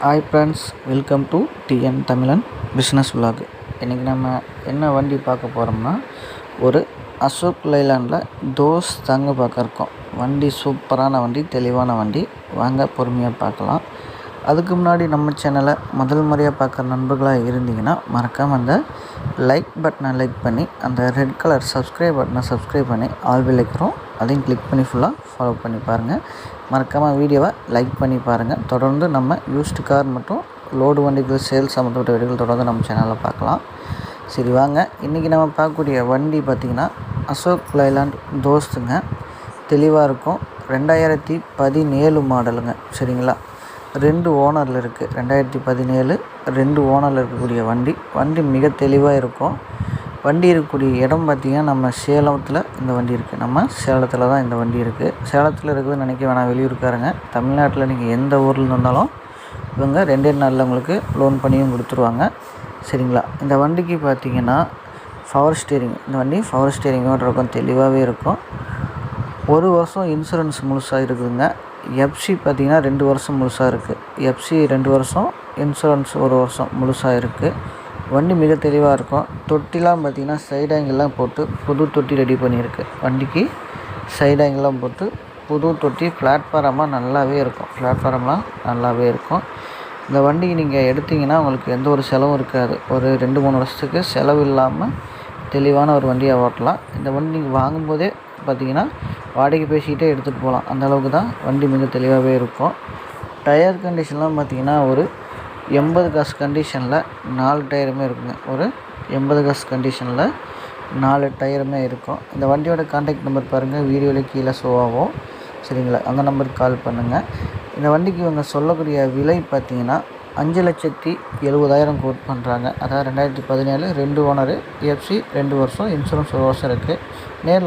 Hi friends welcome to TN Tamilan business vlog இன்றைக்கி நம்ம என்ன வண்டி பார்க்க போகிறோம்னா ஒரு அசோக் லைலாண்டில் தோஸ் தாங்க பார்க்க இருக்கோம். வண்டி சூப்பரான வண்டி தெளிவான வண்டி. வாங்க பொறுமையாக பார்க்கலாம். அதுக்கு முன்னாடி நம்ம சேனலை முதல் முறையாக பார்க்குற நண்பர்களாக இருந்தீங்கன்னா மறக்காமல் அந்த லைக் பட்டனை லைக் பண்ணி அந்த ரெட் கலர் சப்ஸ்கிரைப் பட்டனை சப்ஸ்கிரைப் பண்ணி ஆல் விளைக்கிறோம். அதையும் கிளிக் பண்ணி ஃபுல்லாக ஃபாலோ பண்ணி பாருங்கள் மறக்காமல் வீடியோவை லைக் பண்ணி பாருங்கள் தொடர்ந்து நம்ம யூஸ்டு கார் மற்றும் லோடு வண்டிகள் சேல்ஸ் சம்மந்தப்பட்ட வீடுகள் தொடர்ந்து நம்ம சேனலில் பார்க்கலாம். சரி வாங்க. இன்றைக்கி நம்ம பார்க்கக்கூடிய வண்டி பார்த்திங்கன்னா அசோக் லைலாண்ட் தோஸ்துங்க. தெளிவாக இருக்கும். ரெண்டாயிரத்தி பதினேழு மாடலுங்க. சரிங்களா? ரெண்டு ஓனரில் இருக்குது ரெண்டாயிரத்தி பதினேழு ரெண்டு ஓனரில் இருக்கக்கூடிய வண்டி. வண்டி மிக தெளிவாக இருக்கும். வண்டி இருக்கக்கூடிய இடம் பார்த்திங்கன்னா நம்ம சேலத்தில் இந்த வண்டி இருக்குது நம்ம சேலத்தில் தான் இந்த வண்டி இருக்குது சேலத்தில் இருக்குது நினைக்க வேணாம் வெளியூருக்காரங்க தமிழ்நாட்டில் நீங்கள் எந்த ஊரில் இருந்தாலும் இவங்க ரெண்டே நாளில் உங்களுக்கு லோன் பண்ணியும் கொடுத்துருவாங்க. சரிங்களா? இந்த வண்டிக்கு பார்த்தீங்கன்னா பவர் ஸ்டீரிங் இந்த வண்டி பவர் ஸ்டீரிங்கோட இருக்கும் தெளிவாகவே இருக்கும். ஒரு வருஷம் இன்சூரன்ஸ் முழுசாக இருக்குதுங்க. எஃப்சி பார்த்தீங்கன்னா ரெண்டு வருஷம் முழுசாக இருக்குது எஃப்சி ரெண்டு வருஷம் இன்சூரன்ஸ் ஒரு வருஷம் முழுசாக இருக்குது வண்டி மிக தெளிவாக இருக்கும். தொட்டிலாம் பார்த்திங்கன்னா சைடு ஆங்கிள்லாம் போட்டு புது தொட்டி ரெடி பண்ணியிருக்கு. வண்டிக்கு சைடு ஆங்கிள்லாம் போட்டு புது தொட்டி பிளாட்ஃபாரமாக நல்லாவே இருக்கும். பிளாட்ஃபாரம்லாம் நல்லாவே இருக்கும். இந்த வண்டி நீங்கள் எடுத்தீங்கன்னா உங்களுக்கு எந்த ஒரு செலவும் இருக்காது. ஒரு ரெண்டு மூணு வருஷத்துக்கு செலவு இல்லாமல் தெளிவான ஒரு வண்டியாக ஓட்டலாம். இந்த வண்டி நீங்கள் வாங்கும்போதே பார்த்தீங்கன்னா வாடகை பேசிக்கிட்டே எடுத்துகிட்டு போகலாம் அந்தளவுக்கு தான் வண்டி மிக தெளிவாகவே இருக்கும். டயர் கண்டிஷன்லாம் பார்த்தீங்கன்னா ஒரு எண்பது காசு கண்டிஷனில் நாலு டயருமே இருக்குங்க. ஒரு எண்பது காசு கண்டிஷனில் நாலு டயருமே இருக்கும். இந்த வண்டியோட காண்டாக்ட் நம்பர் பாருங்கள் வீடியோவில் கீழே ஷோ ஆகும். சரிங்களா? அந்த நம்பருக்கு கால் பண்ணுங்கள் இந்த வண்டிக்கு இவங்க சொல்லக்கூடிய விலை பார்த்தீங்கன்னா அஞ்சு லட்சத்தி எழுபதாயிரம் கோட் பண்ணுறாங்க அதாவது ரெண்டாயிரத்தி பதினேழு ரெண்டு ஓனரு எஃப்சி ரெண்டு வருஷம் இன்சூரன்ஸ் ஒரு வருஷம் இருக்குது நேரில்